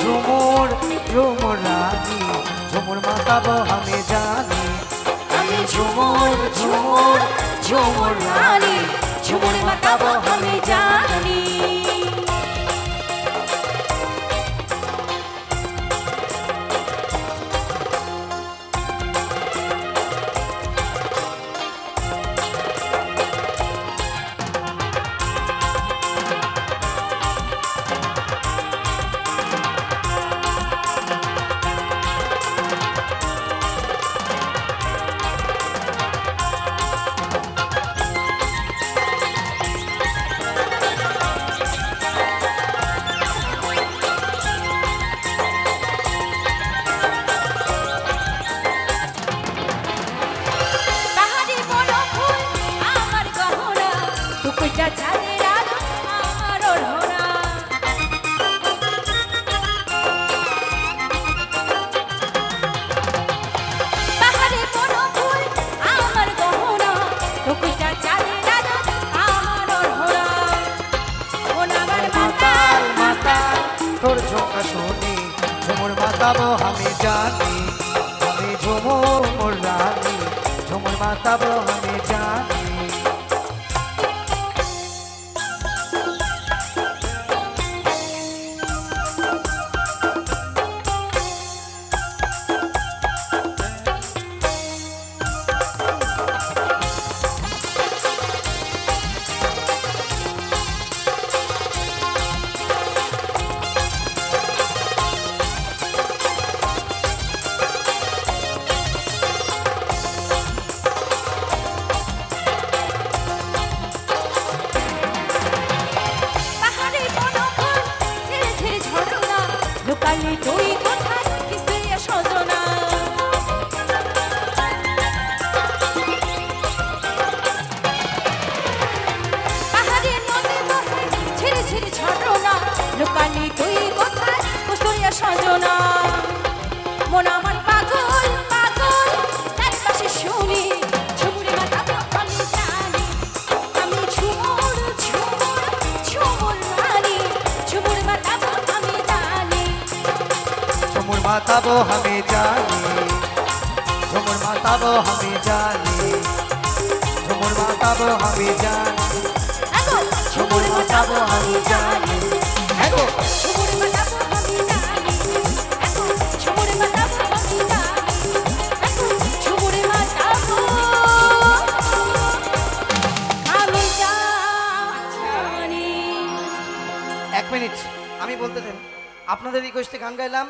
ঝুমুর ঝুমুর রানী ঝুমুর মাতাবো আমি জানি। আমি ঝুমুর ঝুমুর ঝুমুর রানী ঝুমুর মাতাবো আমি জানি। তোর ঝোঁকা শুনি ঝুমুর মাতাবো আমি জানি। আমি ঝুমুর মোর রানী ঝুমুর মাতাবো আমি Tôi có ঝুমুর মাথা আমি জানি এগো ঝুমুর মাথা আমি জানি। এখন ঝুমুর মাথা আমি জানি এখন ঝুমুর মাথা আমি জানি এক মিনিট আমি বলতে দেন আপনাদের রিকোয়েস্টে গান গাইলাম।